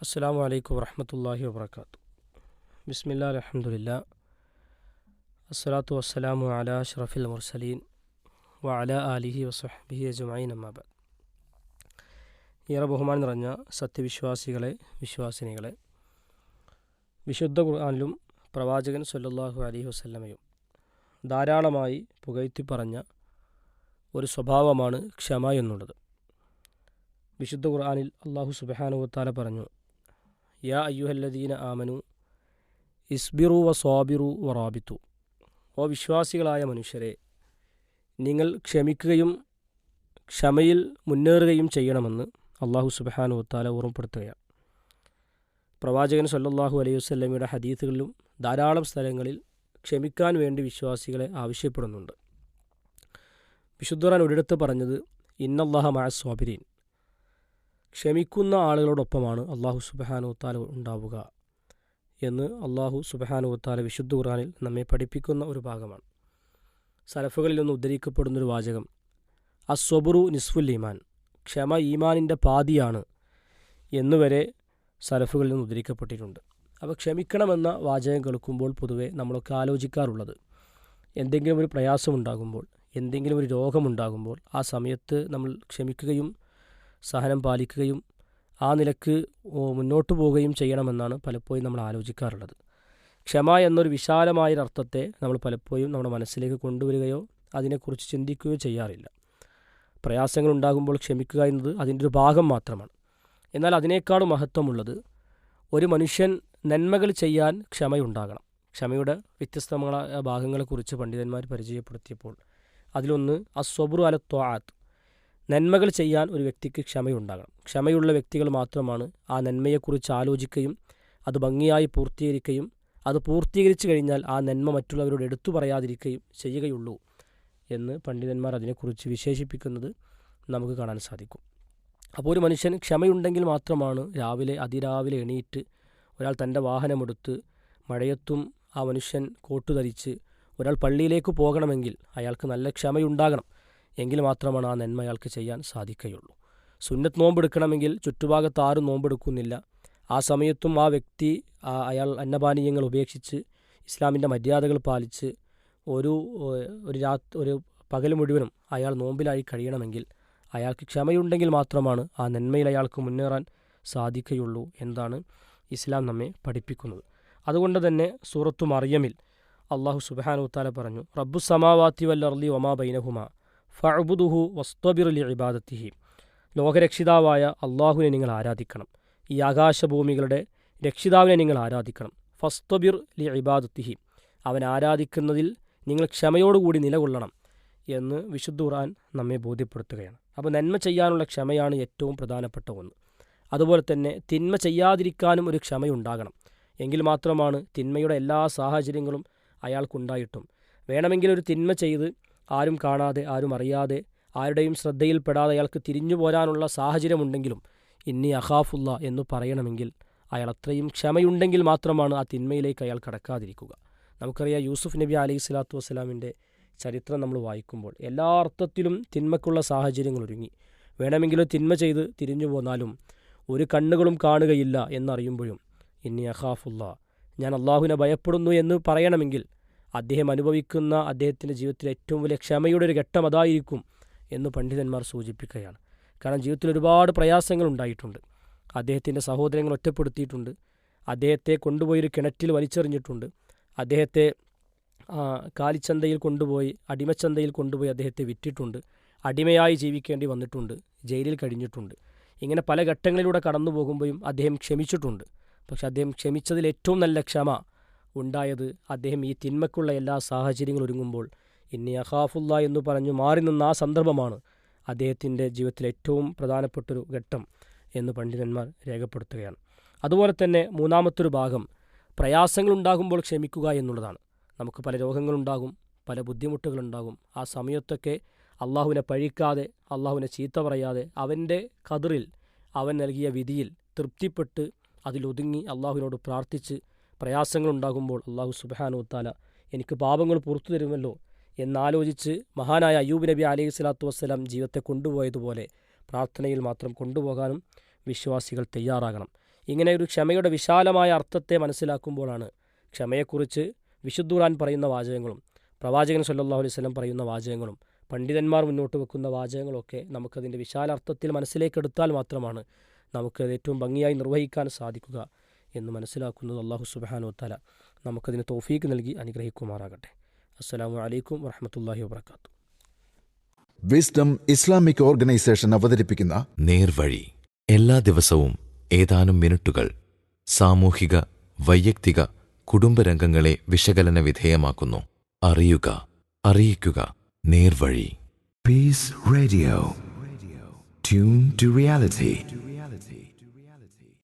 അസ്സാം വലൈക്കും വർഹമത്തല്ലാഹി വാബർക്കാത്തു ബിസ്മില്ലാ അലഹമുല്ല അസ്സലാത്തു വസ്സലാമു അല ഷറഫിൽ മുർസലീൻ വ അല ആലിഹി വസ്ഹബിഹി അജുമായിൻ അമ്മാബാദ് ഏറെ ബഹുമാനം നിറഞ്ഞ സത്യവിശ്വാസികളെ വിശ്വാസിനികളെ വിശുദ്ധ ഖുർആാനിലും പ്രവാചകൻ സല്ലാഹു അലൈഹി വസല്ലമയും ധാരാളമായി പുകഴ്ത്തി പറഞ്ഞ ഒരു സ്വഭാവമാണ് ക്ഷമ എന്നുള്ളത്. വിശുദ്ധ ഖുർആാനിൽ അള്ളാഹു സുബഹാനുവത്താല പറഞ്ഞു യാ അയ്യുഹല്ലദീന ആമനു ഇസ്ബിറു വ സ്വാബിറു വ റാബിത്തു ഓ വിശ്വാസികളായ മനുഷ്യരെ നിങ്ങൾ ക്ഷമിക്കുകയും ക്ഷമയിൽ മുന്നേറുകയും ചെയ്യണമെന്ന് അള്ളാഹു സുബഹാനുവത്താല ഓർമ്മപ്പെടുത്തുകയാണ്. പ്രവാചകൻ സല്ലാഹു അലൈഹി വസ്ലമിയുടെ ഹദീസുകളിലും ധാരാളം സ്ഥലങ്ങളിൽ ക്ഷമിക്കാൻ വേണ്ടി വിശ്വാസികളെ ആവശ്യപ്പെടുന്നുണ്ട്. വിശുദ്ധറാൻ ഒരിടത്ത് പറഞ്ഞത് ഇന്നല്ലാഹ മഴ സ്വാബിരീൻ ക്ഷമിക്കുന്ന ആളുകളോടൊപ്പമാണ് അള്ളാഹു സുബഹാനുത്താല ഉണ്ടാവുക എന്ന് അള്ളാഹു സുബഹാനുത്താല വിശുദ്ധ ഖുറാനിൽ നമ്മെ പഠിപ്പിക്കുന്ന ഒരു ഭാഗമാണ്. സലഫുകളിൽ നിന്ന് ഉദ്ധരിക്കപ്പെടുന്നൊരു വാചകം അസ്വബുറു നിസ്ഫുൽ ഈമാൻ ക്ഷമ ഈമാനിന്റെ പാതിയാണ് എന്നുവരെ സലഫുകളിൽ നിന്ന് ഉദ്ധരിക്കപ്പെട്ടിട്ടുണ്ട്. അപ്പോൾ ക്ഷമിക്കണമെന്ന വാചകം കേൾക്കുമ്പോൾ പൊതുവെ നമ്മളൊക്കെ ആലോചിക്കാറുള്ളത് എന്തെങ്കിലും ഒരു പ്രയാസമുണ്ടാകുമ്പോൾ എന്തെങ്കിലും ഒരു രോഗമുണ്ടാകുമ്പോൾ ആ സമയത്ത് നമ്മൾ ക്ഷമിക്കുകയും സഹനം പാലിക്കുകയും ആ നിലയ്ക്ക് മുന്നോട്ട് പോവുകയും ചെയ്യണമെന്നാണ് പലപ്പോഴും നമ്മൾ ആലോചിക്കാറുള്ളത്. ക്ഷമ എന്നൊരു വിശാലമായൊരർത്ഥത്തെ നമ്മൾ പലപ്പോഴും നമ്മുടെ മനസ്സിലേക്ക് കൊണ്ടുവരികയോ അതിനെക്കുറിച്ച് ചിന്തിക്കുകയോ ചെയ്യാറില്ല. പ്രയാസങ്ങൾ ഉണ്ടാകുമ്പോൾ ക്ഷമിക്കുക എന്നത് അതിന്റെ ഒരു ഭാഗം മാത്രമാണ്. എന്നാൽ അതിനേക്കാളും മഹത്വമുള്ളത് ഒരു മനുഷ്യൻ നന്മകൾ ചെയ്യാൻ ക്ഷമയുണ്ടാകണം. ക്ഷമയുടെ വ്യത്യസ്തമായ ഭാഗങ്ങളെക്കുറിച്ച് പണ്ഡിതന്മാർ പരിചയപ്പെടുത്തിയപ്പോൾ അതിലൊന്ന് അസ്വബുറു അല ത്വാത്ത് നന്മകൾ ചെയ്യാൻ ഒരു വ്യക്തിക്ക് ക്ഷമയുണ്ടാകണം. ക്ഷമയുള്ള വ്യക്തികൾ മാത്രമാണ് ആ നന്മയെക്കുറിച്ച് ആലോചിക്കുകയും അത് ഭംഗിയായി പൂർത്തീകരിക്കുകയും അത് പൂർത്തീകരിച്ചു കഴിഞ്ഞാൽ ആ നന്മ മറ്റുള്ളവരോട് എടുത്തു പറയാതിരിക്കുകയും ചെയ്യുകയുള്ളൂ എന്ന് പണ്ഡിതന്മാർ അതിനെക്കുറിച്ച് വിശേഷിപ്പിക്കുന്നത് നമുക്ക് കാണാൻ സാധിക്കും. അപ്പോൾ ഒരു മനുഷ്യൻ ക്ഷമയുണ്ടെങ്കിൽ മാത്രമാണ് രാവിലെ അതിരാവിലെ എണീറ്റ് ഒരാൾ തന്റെ വാഹനമെടുത്ത് മഴയത്തും ആ മനുഷ്യൻ കോട്ടു ധരിച്ച് ഒരാൾ പള്ളിയിലേക്ക് പോകണമെങ്കിൽ അയാൾക്ക് നല്ല ക്ഷമയുണ്ടാകണം. എങ്കിൽ മാത്രമാണ് ആ നന്മ അയാൾക്ക് ചെയ്യാൻ സാധിക്കുകയുള്ളൂ. സുന്നത്ത് നോമ്പെടുക്കണമെങ്കിൽ ചുറ്റുഭാഗത്ത് ആരും നോമ്പെടുക്കുന്നില്ല. ആ സമയത്തും ആ വ്യക്തി അയാൾ അന്നപാനീയങ്ങൾ ഉപേക്ഷിച്ച് ഇസ്ലാമിന്റെ മര്യാദകൾ പാലിച്ച് ഒരു ഒരു രാ ഒരു പകൽ മുഴുവനും അയാൾ നോമ്പിലായി കഴിയണമെങ്കിൽ അയാൾക്ക് ക്ഷമയുണ്ടെങ്കിൽ മാത്രമാണ് ആ നന്മയിൽ അയാൾക്ക് മുന്നേറാൻ സാധിക്കുകയുള്ളൂ എന്നാണ് ഇസ്ലാം നമ്മെ പഠിപ്പിക്കുന്നത്. അതുകൊണ്ട് തന്നെ സൂറത്തു മറിയമിൽ അള്ളാഹു സുബാനു താല പറഞ്ഞു റബ്ബു സമാവാത്തി വല്ലർലി ഒമാ ബൈനഹുമ. ഫഅബുദുഹു വസ്തബിറുലി ഇബാദത്തിഹി ലോകരക്ഷിതാവായ അള്ളാഹുവിനെ നിങ്ങൾ ആരാധിക്കണം. ഈ ആകാശഭൂമികളുടെ രക്ഷിതാവിനെ നിങ്ങൾ ആരാധിക്കണം. ഫസ്തബിർ ലി ഇബാദത്തിഹി അവൻ ആരാധിക്കുന്നതിൽ നിങ്ങൾ ക്ഷമയോടുകൂടി നിലകൊള്ളണം എന്ന് വിശുദ്ധ ഖുർആൻ നമ്മെ ബോധ്യപ്പെടുത്തുകയാണ്. അപ്പോൾ നന്മ ചെയ്യാനുള്ള ക്ഷമയാണ് ഏറ്റവും പ്രധാനപ്പെട്ട ഒന്ന്. അതുപോലെ തന്നെ തിന്മ ചെയ്യാതിരിക്കാനും ഒരു ക്ഷമയുണ്ടാകണം. എങ്കിൽ മാത്രമാണ് തിന്മയുടെ എല്ലാ സാഹചര്യങ്ങളും അയാൾക്കുണ്ടായിട്ടും. വേണമെങ്കിൽ ഒരു തിന്മ ചെയ്ത് ആരും കാണാതെ ആരും അറിയാതെ ആരുടെയും ശ്രദ്ധയിൽപ്പെടാതെ അയാൾക്ക് തിരിഞ്ഞു പോരാനുള്ള സാഹചര്യമുണ്ടെങ്കിലും ഇന്നി അഹാഫുല്ല എന്ന് പറയണമെങ്കിൽ അയാൾ അത്രയും ക്ഷമയുണ്ടെങ്കിൽ മാത്രമാണ് ആ തിന്മയിലേക്ക് അയാൾ കടക്കാതിരിക്കുക. നമുക്കറിയാം യൂസുഫ് നബി അലൈഹി സ്വലാത്തു വസ്സലാമിന്റെ ചരിത്രം നമ്മൾ വായിക്കുമ്പോൾ എല്ലാ അർത്ഥത്തിലും തിന്മക്കുള്ള സാഹചര്യങ്ങൾ ഒരുങ്ങി. വേണമെങ്കിൽ തിന്മ ചെയ്ത് തിരിഞ്ഞു പോന്നാലും ഒരു കണ്ണുകളും കാണുകയില്ല എന്നറിയുമ്പോഴും ഇന്നി അഹാഫുല്ല ഞാൻ അള്ളാഹുവിനെ ഭയപ്പെടുന്നു എന്ന് പറയണമെങ്കിൽ അദ്ദേഹം അനുഭവിക്കുന്ന അദ്ദേഹത്തിന്റെ ജീവിതത്തിലെ ഏറ്റവും വലിയ ക്ഷമയുടെ ഒരു ഘട്ടം അതായിരിക്കും എന്ന് പണ്ഡിതന്മാർ സൂചിപ്പിക്കുകയാണ്. കാരണം ജീവിതത്തിൽ ഒരുപാട് പ്രയാസങ്ങൾ ഉണ്ടായിട്ടുണ്ട്. അദ്ദേഹത്തിന്റെ സഹോദരങ്ങൾ ഒറ്റപ്പെടുത്തിയിട്ടുണ്ട്. അദ്ദേഹത്തെ കൊണ്ടുപോയി കിണറ്റിൽ വലിച്ചെറിഞ്ഞിട്ടുണ്ട്. അദ്ദേഹത്തെ കാലിച്ചന്തയിൽ കൊണ്ടുപോയി അടിമച്ചന്തയിൽ കൊണ്ടുപോയി അദ്ദേഹത്തെ വിറ്റിട്ടുണ്ട്. അടിമയായി ജീവിക്കേണ്ടി വന്നിട്ടുണ്ട്. ജയിലിൽ കഴിഞ്ഞിട്ടുണ്ട്. ഇങ്ങനെ പല ഘട്ടങ്ങളിലൂടെ കടന്നു പോകുമ്പോഴും അദ്ദേഹം ക്ഷമിച്ചിട്ടുണ്ട്. പക്ഷെ അദ്ദേഹം ക്ഷമിച്ചതിൽ ഏറ്റവും നല്ല ക്ഷമ ഉണ്ടായത് അദ്ദേഹം ഈ തിന്മക്കുള്ള എല്ലാ സാഹചര്യങ്ങളും ഒരുങ്ങുമ്പോൾ ഇന്നി അഖാഫുല്ല എന്ന് പറഞ്ഞു മാറി നിന്ന ആ സന്ദർഭമാണ് അദ്ദേഹത്തിന്റെ ജീവിതത്തിലെ ഏറ്റവും പ്രധാനപ്പെട്ടൊരു ഘട്ടം എന്ന് പണ്ഡിതന്മാർ രേഖപ്പെടുത്തുകയാണ്. അതുപോലെ തന്നെ മൂന്നാമത്തൊരു ഭാഗം പ്രയാസങ്ങളുണ്ടാകുമ്പോൾ ക്ഷമിക്കുക എന്നുള്ളതാണ്. നമുക്ക് പല രോഗങ്ങളുണ്ടാകും പല ബുദ്ധിമുട്ടുകളുണ്ടാകും. ആ സമയത്തൊക്കെ അള്ളാഹുവിനെ പഴിക്കാതെ അള്ളാഹുവിനെ ചീത്ത പറയാതെ അവന്റെ കതിറിൽ അവൻ നൽകിയ വിധിയിൽ തൃപ്തിപ്പെട്ട് അതിലൊതുങ്ങി അള്ളാഹുവിനോട് പ്രാർത്ഥിച്ച് പ്രയാസങ്ങളുണ്ടാകുമ്പോൾ അള്ളാഹു സുബാനുത്താല എനിക്ക് പാപങ്ങൾ പുറത്തു തരുമല്ലോ എന്നാലോചിച്ച് മഹാനായ അയ്യൂബ് നബി അലൈഹി സ്വലാത്തു വസ്സലാം ജീവിതത്തെ കൊണ്ടുപോയതുപോലെ പ്രാർത്ഥനയിൽ മാത്രം കൊണ്ടുപോകാനും വിശ്വാസികൾ തയ്യാറാകണം. ഇങ്ങനെ ഒരു ക്ഷമയുടെ വിശാലമായ അർത്ഥത്തെ മനസ്സിലാക്കുമ്പോഴാണ് ക്ഷമയെക്കുറിച്ച് വിശുദ്ധുറാൻ പറയുന്ന വാചകങ്ങളും പ്രവാചകൻ സല്ലല്ലാഹു അലൈഹി വസല്ലം പറയുന്ന വാചകങ്ങളും പണ്ഡിതന്മാർ മുന്നോട്ട് വെക്കുന്ന വാചകങ്ങളൊക്കെ നമുക്കതിന്റെ വിശാലാർത്ഥത്തിൽ മനസ്സിലേക്കെടുത്താൽ മാത്രമാണ് നമുക്കത് ഏറ്റവും ഭംഗിയായി നിർവഹിക്കാൻ സാധിക്കുക. എന്ന് മനസ്സിലാക്കുന്നത് അള്ളാഹു സുബ്ഹാനഹു വതആല നമുക്കതിന് തോഫീക്ക് നൽകി അനുഗ്രഹിക്കുമാറാകട്ടെ. അസ്സാം വലൈക്കും വറഹ്മത്തുള്ളാഹി വാത്തു വിസ്ഡം ഇസ്ലാമിക് ഓർഗനൈസേഷൻ അവതരിപ്പിക്കുന്ന നേർവഴി. എല്ലാ ദിവസവും ഏതാനും മിനിറ്റുകൾ സാമൂഹിക വൈയക്തിക കുടുംബരംഗങ്ങളെ വിശകലന വിധേയമാക്കുന്നു. അറിയുക അറിയിക്കുക നേർവഴി. Peace radio tune to reality.